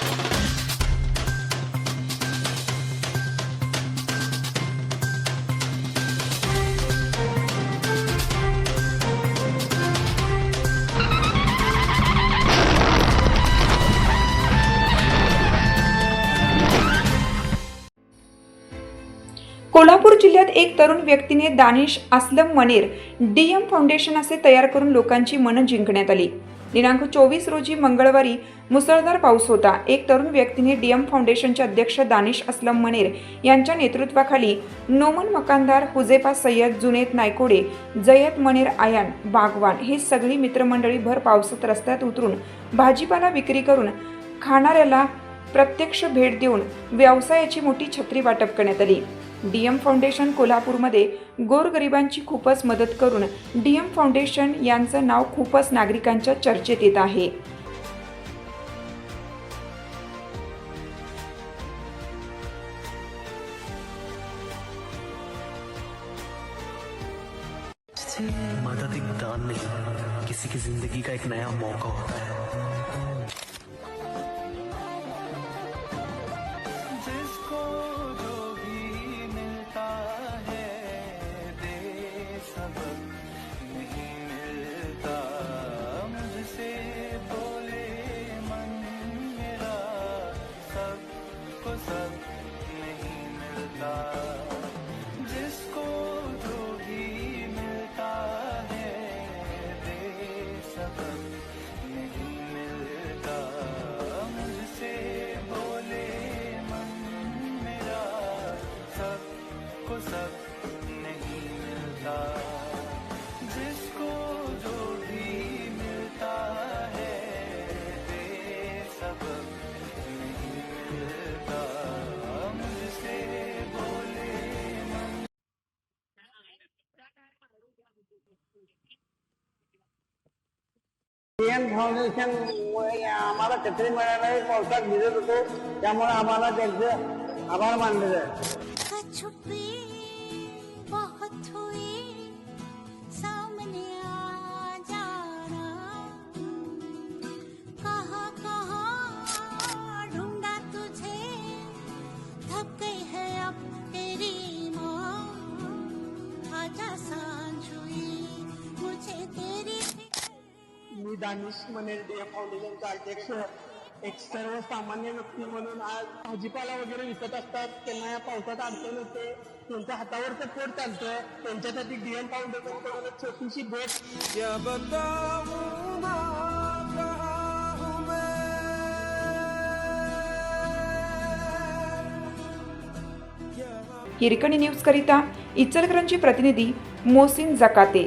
Thank you. Kolhapur जिल्ह्यात एक तरुण व्यक्तीने दानिश असलम मनेर डीएम फाउंडेशन असे तयार करून लोकांची मनं जिंकण्यात आली. दिनांक चोवीस रोजी मंगळवारी मुसळधार पाऊस होता. एक तरुण व्यक्तीने डीएम फाउंडेशनचे अध्यक्ष दानिश असलम मनेर यांच्या नेतृत्वाखाली नोमन मकानदार हुजेफा सय्यद जुनेद नायकोडे जयत मनेर आयान बागवान हे सगळी मित्रमंडळी भर पावसात रस्त्यात उतरून भाजीपाला विक्री करून खाणाऱ्याला प्रत्यक्ष भेट देऊन व्यवसायाची मोठी छत्री वाटप करण्यात आली. डीएम फाउंडेशन कोल्हापूरमध्ये गोरगरिबांची खूपच मदत करून डीएम फाउंडेशन यांचं नाव खूपच नागरिकांच्या चर्चेत येत आहे. मदद एक दान नहीं किसी की जिंदगी का एक नया मौका होता है। नहीं मिलता मुझसे बोले मन पीएम फाउंडेशन मुळे आम्हाला छत्री मिळाली पावसात भिजत होतो त्यामुळे आम्हाला त्यांचं आभार मानले जाईल दानिश मनेर डे फाउंडेशनचा अध्यक्ष एक सर्वसामान्य व्यक्ती म्हणून आज भाजीपाला वगैरे विकत असतात. त्यांना या पावसात अडचण होते त्यांच्या हातावरचं पोट चालतं. त्यांच्यासाठी डीएम फाउंडेशन एक छोटीशी भेट. हिरकणी न्यूजकरिता इचलकरंजी प्रतिनिधी मोसिन जकाते.